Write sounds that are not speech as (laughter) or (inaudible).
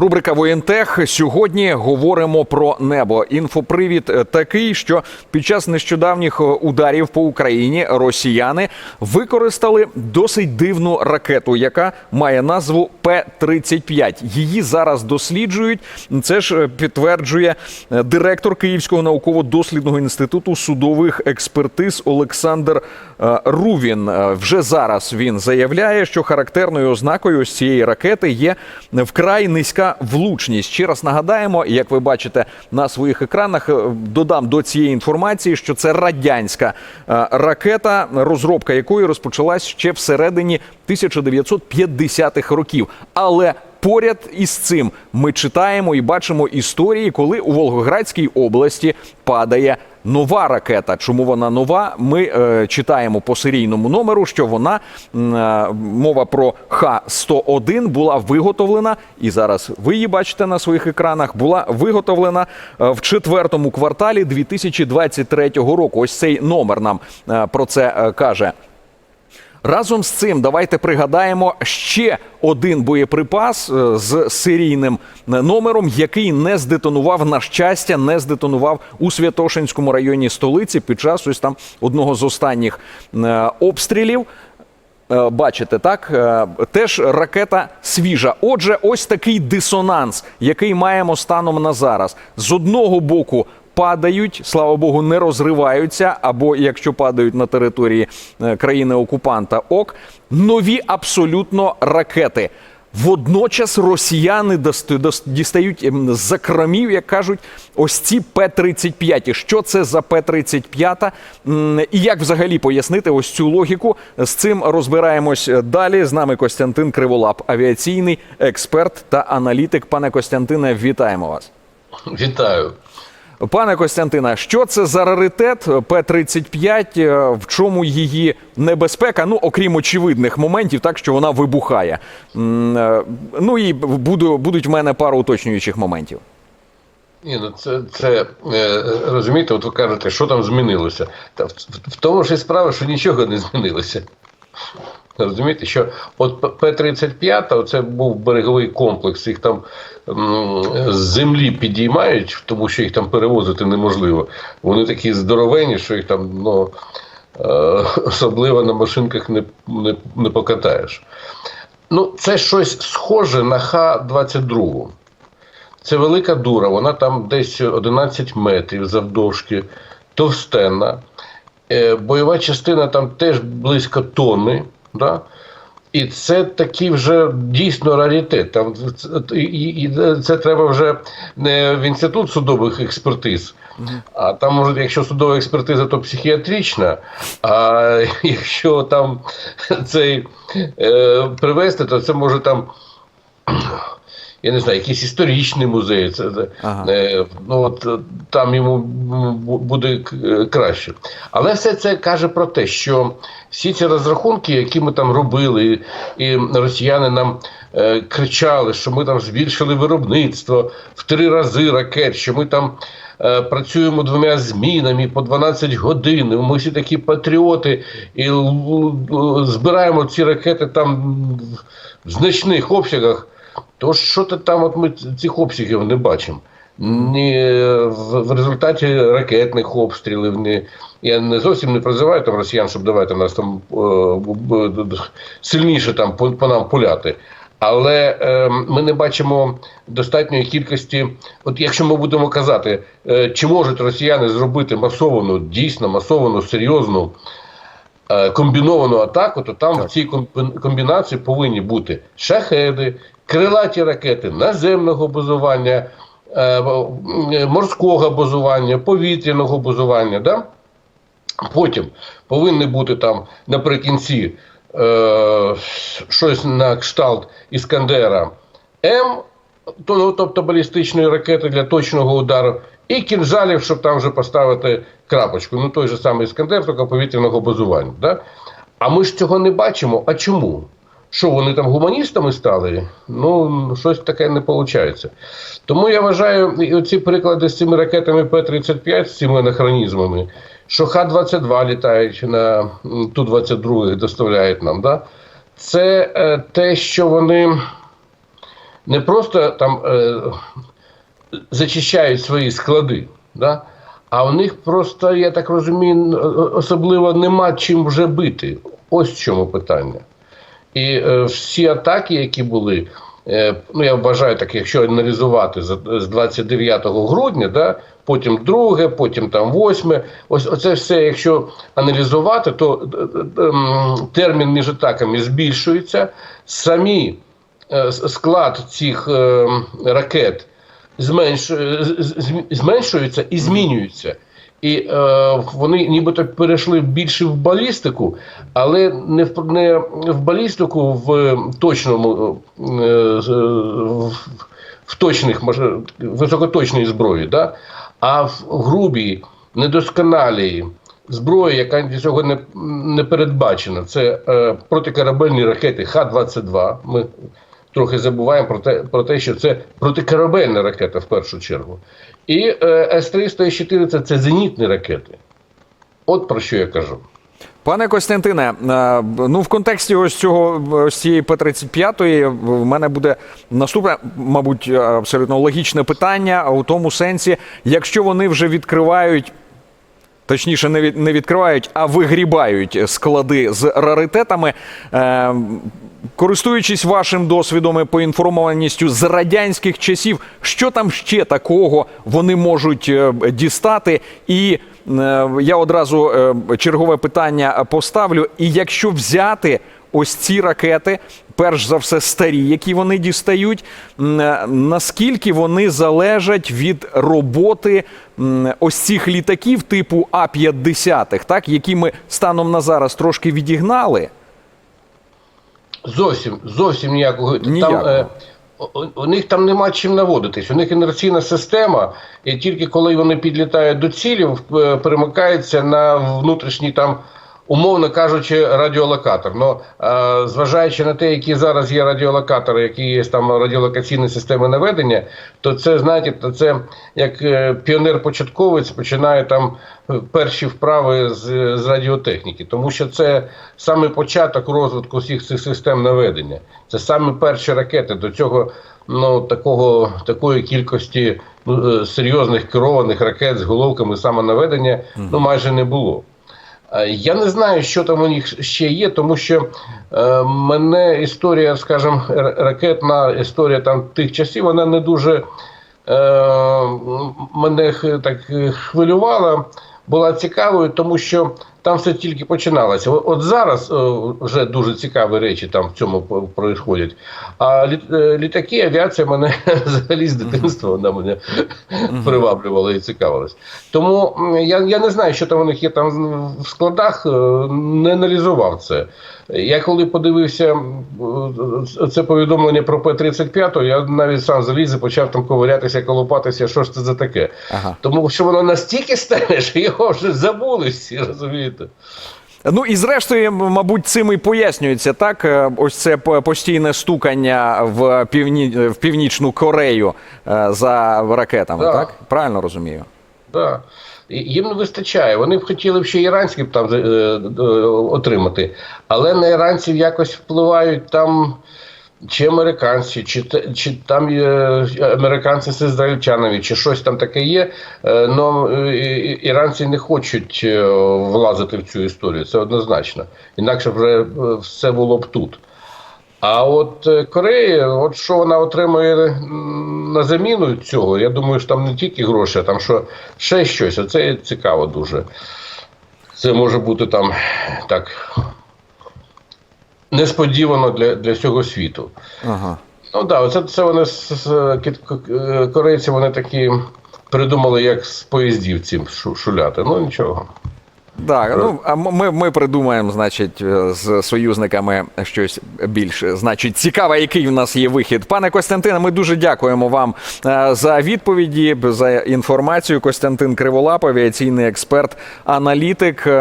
Рубрика Воєнтех. Сьогодні говоримо про небо. Інфопривід такий, що під час нещодавніх ударів по Україні росіяни використали досить дивну ракету, яка має назву П-35. Її зараз досліджують. Це ж підтверджує директор Київського науково-дослідного інституту судових експертиз Олександр е, Рувін. Е, Вже зараз він заявляє, що характерною ознакою ось цієї ракети є вкрай низька влучність. Ще раз нагадаємо, як ви бачите на своїх екранах, е, додам до цієї інформації, що це радянська е, ракета, розробка якої розпочалась ще всередині 1950-х років. Але Поряд із цим ми читаємо і бачимо історії, коли у Волгоградській області падає нова ракета. Чому вона нова? Ми е, читаємо по серійному номеру, що вона е, мова про Х-101 була виготовлена, і зараз ви її бачите на своїх екранах. Була виготовлена е, в четвертому кварталі 2023 року. Ось цей номер нам е, про це е, каже. Разом з цим давайте пригадаємо ще один боєприпас е, з серійним е, номером, який не здетонував на щастя, не здетонував у Святошинському районі столиці під час ось там одного з останніх е, обстрілів. Бачите, так теж ракета свіжа. Отже, ось такий дисонанс, який маємо станом на зараз. З одного боку падають, слава Богу, не розриваються, або якщо падають на території е, країни-окупанта, ок, нові абсолютно ракети. Водночас росіяни дістають ем, з закромів, як кажуть, ось ці П-35. Що це за П-35? М, І як взагалі пояснити ось цю логіку? З цим розбираємось далі. З нами Костянтин Криволап, авіаційний експерт та аналітик. Пане Костянтине, вітаємо вас. Вітаю. Пане Костянтине, що це за раритет П-35? Е, В чому її небезпека? Ну, окрім очевидних моментів, так що вона вибухає. Е, Ну і буду, будуть в мене пару уточнюючих моментів. Ні, ну це, це е, розумієте, от ви кажете, що там змінилося. Та в, в тому ж і справа, що нічого не змінилося. Розумієте, що от П- П-35, це був береговий комплекс, їх там з землі підіймають, тому що їх там перевозити неможливо. Вони такі здоровені, що їх там ну, е, особливо на машинках не, не, не покатаєш. Ну, це щось схоже на Х-22. Це велика дура, вона там десь 11 метрів завдовжки, товстенна. Е, бойова частина там теж близько тонни. Да? І це такий вже дійсно раритет. Там, і, і це треба вже не в інститут судових експертиз, а там, може, якщо судова експертиза, то психіатрична, а (laughs) якщо там цей е, привести, то це може там я не знаю, якийсь історичний музей. Це, Ага. е, ну, от, е, там йому буде е, краще. Але все це каже про те, що всі ці розрахунки, які ми там робили, і росіяни нам е, кричали, що ми там збільшили виробництво в три рази ракет, що ми там. Працюємо двома змінами по 12 годин. Ми всі такі патріоти і збираємо ці ракети там в значних обсягах. То що то там, от ми цих обсягів не бачимо. Ні в, результаті ракетних обстрілів, ні, я не зовсім не призиваю там росіян, щоб давайте нас там е, сильніше там по, по нам пуляти. Але е, ми не бачимо достатньої кількості. От якщо ми будемо казати, е, чи можуть росіяни зробити масовану, дійсно масовану, серйозну е, комбіновану атаку, то там Так. в цій комбінації повинні бути шахеди, крилаті ракети наземного базування, е, морського базування, повітряного базування. Да? Потім повинні бути там наприкінці е, щось на кшталт Іскандера М, ну, тобто балістичної ракети для точного удару, і кінжалів, щоб там вже поставити крапочку. Ну той же самий Іскандер, тільки повітряного базування. Да? А ми ж цього не бачимо. А чому? Що вони там гуманістами стали? Ну, щось таке не виходить. Тому я вважаю, оці приклади з цими ракетами П-35, з цими анахронізмами, що Х-22 літають на м, Ту-22 доставляють нам, да? це е, те, що вони не просто там е, зачищають свої склади, да? а у них просто, я так розумію, особливо нема чим вже бити. Ось в чому питання. І е, всі атаки, які були, е, ну я вважаю, так, якщо аналізувати з, з 29 грудня, да, потім друге, потім там восьме, ось оце все, якщо аналізувати, то е, е, ем, термін між атаками збільшується. Самі е, склад цих е, ракет зменшується і змінюється. І е, вони нібито перейшли більше в балістику, але не в не в балістику в точному е, в, в точних може, високоточній зброї, да? а в грубій, недосконалій зброї, яка цього не, не передбачена. Це е, протикорабельні ракети Х-22. Ми трохи забуваємо про те, про те, що це протикорабельна ракета в першу чергу. І е, С-300 і 400 це зенітні ракети. От про що я кажу. Пане Костянтине, е, ну в контексті ось цього ось цієї П-35 в мене буде наступне, мабуть, е, абсолютно логічне питання у тому сенсі, якщо вони вже відкривають. Точніше, не від не відкривають, а вигрібають склади з раритетами. Е, користуючись вашим досвідом і поінформованістю з радянських часів, що там ще такого вони можуть е, дістати? І е, я одразу е, чергове питання поставлю. І якщо взяти ось ці ракети, перш за все старі, які вони дістають, е, наскільки вони залежать від роботи ось цих літаків типу А-50, так, які ми станом на зараз трошки відігнали? Зовсім, зовсім ніякого. Ніякого. Там, е, у, них там нема чим наводитись. У них інерційна система, і тільки коли вони підлітають до цілі, е, перемикається на внутрішній там. Умовно кажучи, радіолокатор. Ну, е, зважаючи на те, які зараз є радіолокатори, які є там радіолокаційні системи наведення, то це, знаєте, то це як е, піонер-початковець починає там е, перші вправи з, з радіотехніки. Тому що це саме початок розвитку всіх цих систем наведення. Це саме перші ракети. До цього ну, такого, такої кількості ну, е, серйозних керованих ракет з головками самонаведення ну, майже не було. Е, Я не знаю, що там у них ще є, тому що е, мене історія, скажімо, ракетна історія там тих часів, вона не дуже е, мене так е, хвилювала, була цікавою, тому що там все тільки починалося. От- зараз е, вже дуже цікаві речі там в цьому происходять. А е, літаки, авіація мене (laughs) взагалі з дитинства вона мене приваблювала і цікавилась. Тому я, я не знаю, що там у них є там в складах, е, не аналізував це. Я коли подивився це повідомлення про П-35, я навіть сам заліз і почав там ковирятися, колупатися, що ж це за таке. Ага. Тому що воно настільки старе, (laughs) що його вже забули всі, розумієте? Ну і зрештою, мабуть, цим і пояснюється так. е, Ось це постійне стукання в півні в північну Корею е, за ракетами. Так. Так правильно розумію? Да. Їм не вистачає. Вони б хотіли б ще іранські б там е, е, отримати, але на іранців якось впливають там чи американці, чи, чи там є американці з ізраїльтянами, чи щось там таке є. Е, Но е, іранці не хочуть е, влазити в цю історію. Це однозначно. Інакше вже е, все було б тут. А от е, Корея, от що вона отримує на заміну цього, я думаю, що там не тільки гроші, а там що ще щось. Оце цікаво дуже. Це може бути там так несподівано для, для всього світу. Ага. Ну так, да, оце це вони з- з- кіт- е, корейці вони такі придумали, як з поїздів цим шуляти. Ну нічого. Так, ну а ми, ми придумаємо, значить, е, з союзниками щось більше. Значить, цікаве, який в нас є вихід. Пане Костянтине, ми дуже дякуємо вам е, за відповіді, за інформацію. Костянтин Криволап, авіаційний експерт, аналітик. Е,